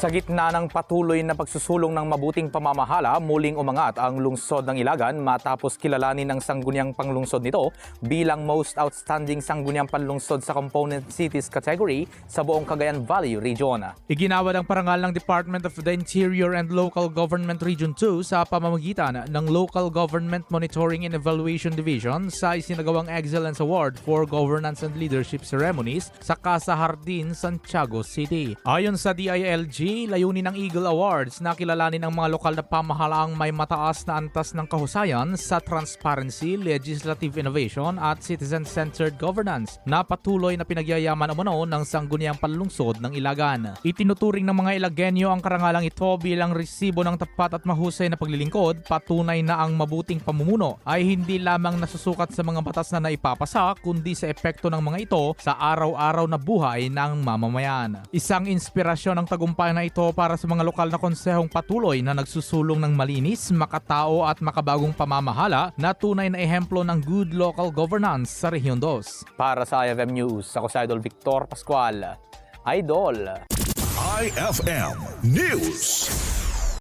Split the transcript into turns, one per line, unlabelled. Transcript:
Sa gitna ng patuloy na pagsusulong ng mabuting pamamahala, muling umangat ang lungsod ng Ilagan matapos kilalanin ng sangguniang panglungsod nito bilang most outstanding sangguniang panlungsod sa component cities category sa buong Cagayan Valley Region.
Iginawad ang parangal ng Department of the Interior and Local Government Region 2 sa pamamagitan ng Local Government Monitoring and Evaluation Division sa isinagawang Excellence Award for Governance and Leadership Ceremonies sa Casa Jardin, Santiago City. Ayon sa DILG, layunin ng Eagle Awards na kilalanin ang mga lokal na pamahalaang may mataas na antas ng kahusayan sa transparency, legislative innovation at citizen-centered governance na patuloy na pinagyayaman umano ng sangguniang panlungsod ng Ilagan. Itinuturing ng mga Ilagenyo ang karangalang ito bilang resibo ng tapat at mahusay na paglilingkod, patunay na ang mabuting pamumuno ay hindi lamang nasusukat sa mga batas na naipapasa kundi sa epekto ng mga ito sa araw-araw na buhay ng mamamayan. Isang inspirasyon ang tagumpay na ito para sa mga lokal na konsehong patuloy na nagsusulong ng malinis, makatao at makabagong pamamahala na tunay na ehemplo ng good local governance sa Rehiyon 2.
Para sa IFM News, ako si Idol Victor Pascual. Idol!
IFM News.